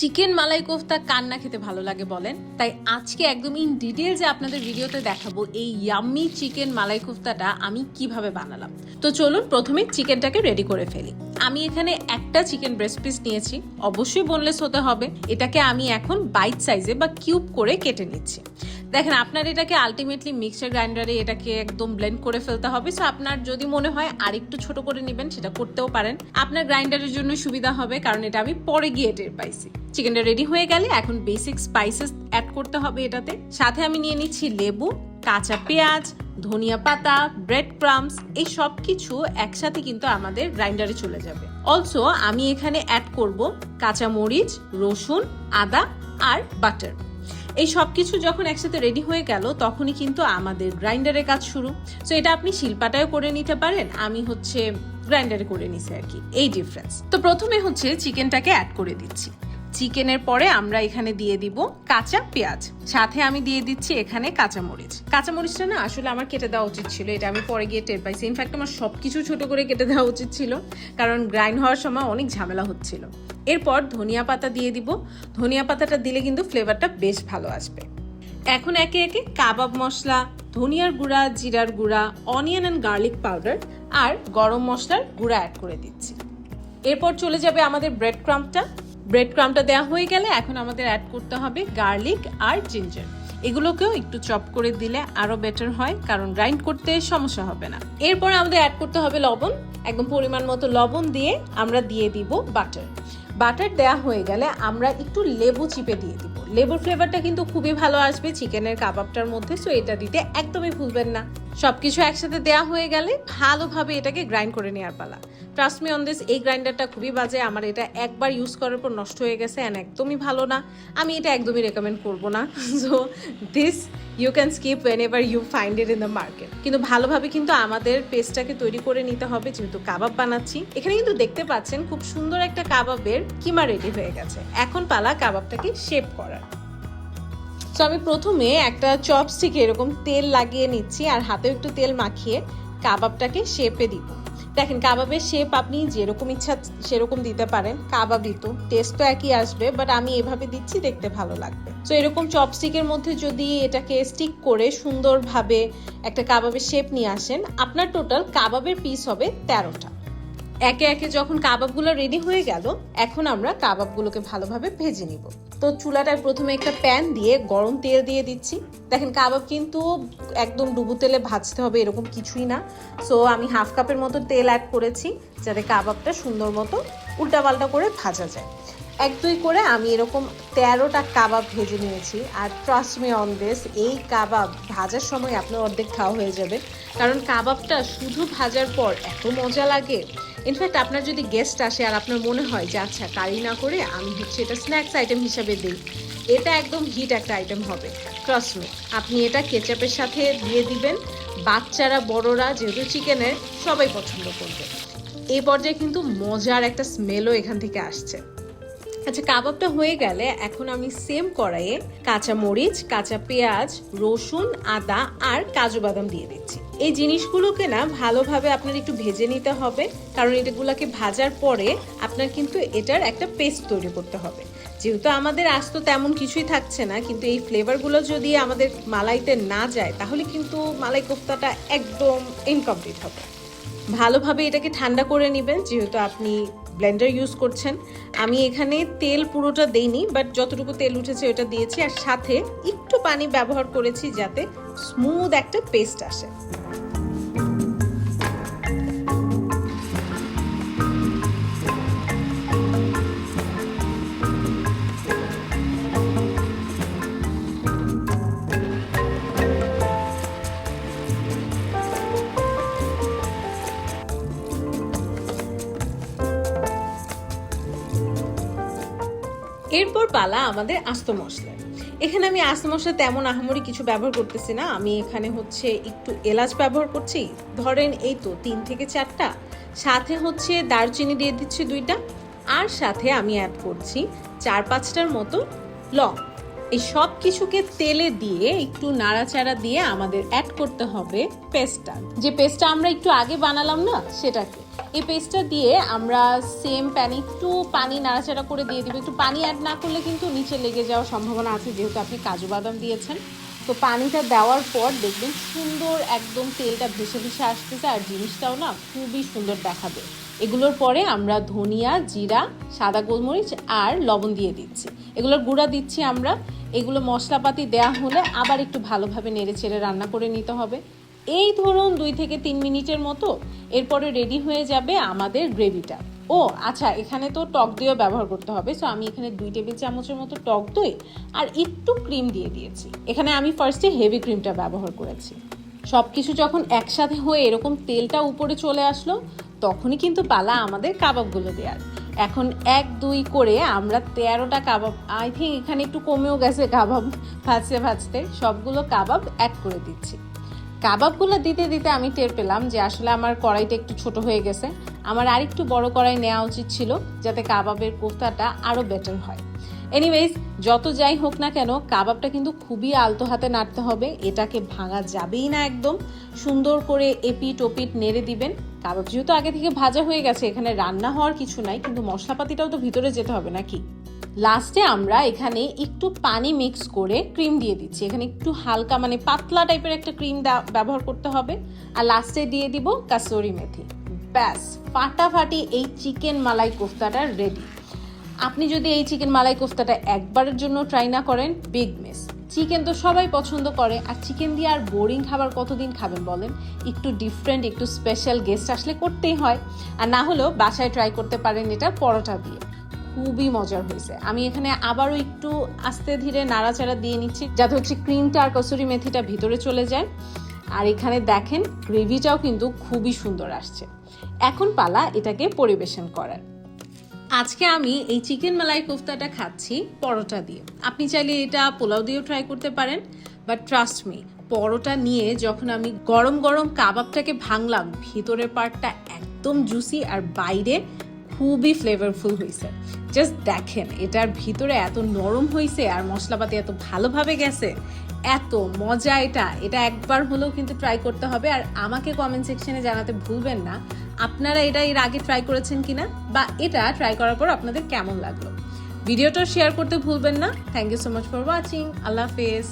Chicken মালাই কোফতা কার না খেতে ভালো লাগে বলেন? তাই আজকে একদম ইন ডিটেলসে আপনাদের ভিডিওতে দেখাবো এই ইয়াম্মি চিকেন মালাই কোফতাটা আমি কীভাবে বানালাম। তো চলুন প্রথমে চিকেনটাকে রেডি করে ফেলি। আমি এখানে একটা চিকেন ব্রেস্ট পিস নিয়েছি। অবশ্যই বোনলেস হতে হবে। এটাকে আমি এখন বাইট সাইজে বা কিউব করে কেটে নিচ্ছি। দেখেন, আপনার এটাকে আলটিমেটলি মিক্সার গ্রাইন্ডারে এটাকে একদম ব্লেন্ড করে ফেলতে হবে। সো আপনার যদি মনে হয় আরেকটু ছোট করে নেবেন, সেটা করতেও পারেন। আপনার গ্রাইন্ডারের জন্য সুবিধা হবে, কারণ এটা আমি পরে গিয়ে টের পাইছি। চিকেনটা রেডি হয়ে গেলে এখন বেসিক স্পাইসেস অ্যাড করতে হবে এটাতে। সাথে আমি নিয়ে নিচ্ছি লেবু, কাঁচা পেঁয়াজ, ধনিয়া পাতা ব্রেড ক্রামস এই সব কিছু একসাথে কিন্তু আমাদের গ্রাইন্ডারে চলে যাবে। অলসো আমি এখানে অ্যাড করব কাঁচা মরিচ রসুন, আদা আর বাটার এই সব কিছু যখন একসাথে রেডি হয়ে গেল, তখনই কিন্তু আমাদের গ্রাইন্ডারের কাজ শুরু। সো এটা আপনি শিল্পাটাও করে নিতে পারেন, আমি হচ্ছে গ্রাইন্ডারে করে নিছি আর কি। এই ডিফারেন্স তো প্রথমে হচ্ছে চিকেনটাকে অ্যাড করে দিচ্ছি। চিকেনের পরে আমরা এখানে দিয়ে দিব কাঁচা পেঁয়াজ। সাথে আমি দিয়ে দিচ্ছি এখানে কাঁচা মরিচ কাঁচা মরিচটা না আসলে আমার কেটে দেওয়া উচিত ছিল, এটা আমি পরে গিয়ে টের পাইছি। ইনফ্যাক্ট আমার সবকিছু ছোট করে কেটে দেওয়া উচিত ছিল, কারণ গ্রাইন্ড হওয়ার সময় অনেক ঝামেলা হচ্ছিল। এরপর ধনিয়া পাতা দিয়ে দিব। ধনিয়া পাতাটা দিলে কিন্তু ফ্লেভারটা বেশ ভালো আসবে। এখন একে একে কাবাব মশলা, ধনিয়ার গুঁড়া, জিরার গুঁড়া অনিয়ন অ্যান্ড গার্লিক পাউডার আর গরম মশলার গুঁড়া অ্যাড করে দিচ্ছি। এরপর চলে যাবে আমাদের ব্রেড ক্রাম্পটা ব্রেড ক্রাম্পটা দেওয়া হয়ে গেলে এখন আমাদের অ্যাড করতে হবে গার্লিক আর জিঞ্জার এগুলোকেও একটু চপ করে দিলে আরও বেটার হয়, কারণ গ্রাইন্ড করতে সমস্যা হবে না। এরপর আমাদের অ্যাড করতে হবে লবণ। একদম পরিমাণ মতো লবণ দিয়ে আমরা দিয়ে দিব বাটার বাটার দেয়া হয়ে গেলে আমরা একটু লেবু চিপে দিয়ে দিব। লেবুর ফ্লেভারটা কিন্তু খুবই ভালো আসবে চিকেনের কাবাবটার মধ্যে সো এটা দিতে একদমই ভুলবেন না। সবকিছু একসাথে দেয়া হয়ে গেলে ভালোভাবে এটাকে গ্রাইন্ড করে নেওয়ার পালা। ট্রাস্ট মি অন দিস এই গ্রাইন্ডারটা খুবই বাজে। আমার এটা একবার ইউজ করার পর নষ্ট হয়ে গেছে অ্যান্ড একদমই ভালো না। আমি এটা একদমই রেকমেন্ড করব না। So this you can skip whenever you find it in the market কিন্তু ভালোভাবে কিন্তু আমাদের পেস্টটাকে তৈরি করে নিতে হবে, যেহেতু কাবাব বানাচ্ছি। এখানে কিন্তু দেখতে পাচ্ছেন খুব সুন্দর একটা কাবাবের কিমা রেডি হয়ে গেছে। এখন পালা কাবাবটাকে শেপ করার। তো আমি প্রথমে একটা চপস্টিকে এরকম তেল লাগিয়ে নিচ্ছি আর হাতেও একটু তেল মাখিয়ে কাবাবটাকে শেপে দিব দেখেন, কাবাবের শেপ আপনি যেরকম ইচ্ছা সেরকম দিতে পারেন। কাবাবই তো টেস্ট তো একই আসবে বাট আমি এভাবে দিচ্ছি, দেখতে ভালো লাগবে। তো এরকম চপস্টিকের মধ্যে যদি এটাকে স্টিক করে সুন্দরভাবে একটা কাবাবের শেপ নিয়ে আসেন, আপনার টোটাল কাবাবের পিস হবে তেরোটা। একে একে যখন কাবাবগুলো রেডি হয়ে গেল, এখন আমরা কাবাবগুলোকে ভালোভাবে ভেজে নিব। তো চুলাটায় প্রথমে একটা প্যান দিয়ে গরম তেল দিয়ে দিচ্ছি। দেখেন, কাবাব কিন্তু একদম ডুবু তেলে ভাজতে হবে এরকম কিছুই না। সো আমি হাফ কাপের মতো তেল অ্যাড করেছি, যাতে কাবাবটা সুন্দর মতো উল্টাপাল্টা করে ভাজা যায়। এক দুই করে আমি এরকম তেরোটা কাবাব ভেজে নিয়েছি। আর ট্রাস্ট মি অন দিস এই কাবাব ভাজার সময় আপনার অর্ধেক খাওয়া হয়ে যাবে। কারণ কাবাবটা শুধু ভাজার পর এত মজা লাগে। ইনফ্যাক্ট আপনার যদি গেস্ট আসে আর আপনার মনে হয় যে আচ্ছা কারি না করে আমি হচ্ছে এটা স্ন্যাক্স আইটেম হিসাবে দিই, এটা একদম হিট একটা আইটেম হবে। ট্রাস্ট মি আপনি এটা কেচাপের সাথে দিয়ে দিবেন। বাচ্চারা, বড়রা, যেহেতু চিকেনের সবাই পছন্দ করবে। এই পর্যায়ে কিন্তু মজার একটা স্মেলও এখান থেকে আসছে। আচ্ছা কাবাবটা হয়ে গেলে এখন আমি সেম কড়াইয়ে কাঁচা মরিচ, কাঁচা পেঁয়াজ, রসুন, আদা আর কাজু বাদাম দিয়ে দিচ্ছি। এই জিনিসগুলোকে না ভালোভাবে আপনার একটু ভেজে নিতে হবে, কারণ এটাগুলোকে ভাজার পরে আপনার কিন্তু এটার একটা পেস্ট তৈরি করতে হবে। যেহেতু আমাদের আস্ত তেমন কিছুই থাকছে না, কিন্তু এই ফ্লেভারগুলো যদি আমাদের মালাইতে না যায়, তাহলে কিন্তু মালাই কোফতাটা একদম ইনকমপ্লিট হবে। ভালোভাবে এটাকে ঠান্ডা করে নেবেন, যেহেতু আপনি ব্লেন্ডার ইউজ করছেন। আমি এখানে তেল পুরোটা দেইনি, বাট যতটুকু তেল উঠেছে ওটা দিয়েছি। আর সাথে একটু পানি ব্যবহার করেছি যাতে স্মুথ একটা পেস্ট আসে। এরপর পালা আমাদের আস্ত মশলা। এখানে আমি আস্ত মশলা তেমন আহামরি কিছু ব্যবহার করতেছি না। আমি এখানে হচ্ছে একটু এলাচ ব্যবহার করছি। ধরেন এই তো তিন থেকে চারটা। সাথে হচ্ছে দারচিনি দিয়ে দিচ্ছি দুইটা। আর সাথে আমি অ্যাড করছি চার পাঁচটার মতো লং। এই সব কিছুকে তেলে দিয়ে একটু নাড়াচাড়া দিয়ে আমাদের অ্যাড করতে হবে পেস্টটা। যে পেস্টটা আমরা একটু আগে বানালাম না, সেটাকে। এই পেস্টটা দিয়ে আমরা সেম প্যানে একটু পানি নাড়াচাড়া করে দিয়ে দিব। একটু পানি অ্যাড না করলে কিন্তু নিচে লেগে যাওয়ার সম্ভাবনা আছে, যেহেতু আপনি কাজু বাদাম দিয়েছেন। তো পানিটা দেওয়ার পর দেখবেন সুন্দর একদম তেলটা ভেসে ভেসে আসতেছে আর জিনিসটাও না খুবই সুন্দর দেখাবে। এগুলোর পরে আমরা ধনিয়া, জিরা, সাদা গোলমরিচ আর লবণ দিয়ে দিচ্ছি। এগুলোর গুঁড়া দিচ্ছি আমরা। এগুলো মশলাপাতি দেওয়া হলে আবার একটু ভালোভাবে নেড়ে চেড়ে রান্না করে নিতে হবে। এই ধরুন দুই থেকে তিন মিনিটের মতো, এরপরে রেডি হয়ে যাবে আমাদের গ্রেভিটা ও আচ্ছা এখানে তো টক দইও ব্যবহার করতে হবে সো আমি এখানে দুই টেবিল চামচের মতো টক দই আর একটু ক্রিম দিয়ে দিয়েছি। এখানে আমি ফার্স্টে হেভি ক্রিমটা ব্যবহার করেছি। সব কিছু যখন একসাথে হয়ে এরকম তেলটা উপরে চলে আসলো, তখনই কিন্তু পালা আমাদের কাবাবগুলো দেওয়ার এখন এক, দুই করে আমরা তেরোটা কাবাব আই থিঙ্ক এখানে একটু কমেও গেছে কাবাব, ভাজতে ভাজতে সবগুলো কাবাব অ্যাড করে দিচ্ছি। কাবাবগুলো দিতে দিতে আমি টের পেলাম যে আসলে আমার কড়াইটা একটু ছোট হয়ে গেছে। আমার আরেকটু বড় কড়াই নেওয়া উচিত ছিল যাতে কাবাবের কোফতাটা আরও বেটার হয়। এনিওয়েজ যত যাই হোক না কেন, কাবাবটা কিন্তু খুবই আলতো হাতে নাড়তে হবে। এটাকে ভাঙা যাবেই না একদম। সুন্দর করে এপিট ওপিট নেড়ে দিবেন। কাবাব যেহেতু আগে থেকে ভাজা হয়ে গেছে, এখানে রান্না হওয়ার কিছু নাই, কিন্তু মশলাপাতিটাও তো ভিতরে যেতে হবে নাকি? লাস্টে আমরা এখানে একটু পানি মিক্স করে ক্রিম দিয়ে দিচ্ছি। এখানে একটু হালকা মানে পাতলা টাইপের একটা ক্রিম ব্যবহার করতে হবে। আর লাস্টে দিয়ে দিব কাসুরি মেথি। ব্যাস, ফাটাফাটি এই চিকেন মালাই কোফতাটা রেডি আপনি যদি এই চিকেন মালাই কোফতাটা একবারের জন্য ট্রাই না করেন বিগ মিস চিকেন তো সবাই পছন্দ করে। আর চিকেন দিয়ে আর বোরিং খাবার কতদিন খাবেন বলেন? একটু ডিফারেন্ট একটু স্পেশাল গেস্ট আসলে করতেই হয়। আর না হলেও বাসায় ট্রাই করতে পারেন এটা পরোটা দিয়ে। খুবই মজার হয়েছে। আমি এখানে আবারও একটু আস্তে ধীরে নাড়াচাড়া দিয়ে নিচ্ছি, যাতে হচ্ছে ক্রিমটা আর কসুরি মেথিটা ভিতরে চলে যায়। আর এখানে দেখেন, গ্রেভিটাও কিন্তু খুবই সুন্দর আসছে। এখন পালা এটাকে পরিবেশন করার। আজকে আমি এই চিকেন মালাই কোফতাটা খাচ্ছি পরোটা দিয়ে। আপনি চাইলে এটা পোলাও দিয়েও ট্রাই করতে পারেন বাট ট্রাস্ট মি পরোটা নিয়ে যখন আমি গরম গরম কাবাবটাকে ভাঙলাম, ভিতরের পার্টটা একদম জুসি আর বাইরে খুবই ফ্লেভারফুল হয়েছে জাস্ট দেখেন, এটার ভিতরে এত নরম হয়েছে আর মশলাপাতি এত ভালোভাবে গেছে, এত মজা এটা। এটা একবার হলেও কিন্তু ট্রাই করতে হবে আর আমাকে কমেন্ট সেকশনে জানাতে ভুলবেন না। আপনারা এটা এর আগে ট্রাই করেছেন কিনা বা এটা ট্রাই করার পর আপনাদের কেমন লাগল? ভিডিওটা শেয়ার করতে ভুলবেন না। Thank you so much for watching আল্লাহ হাফেজ।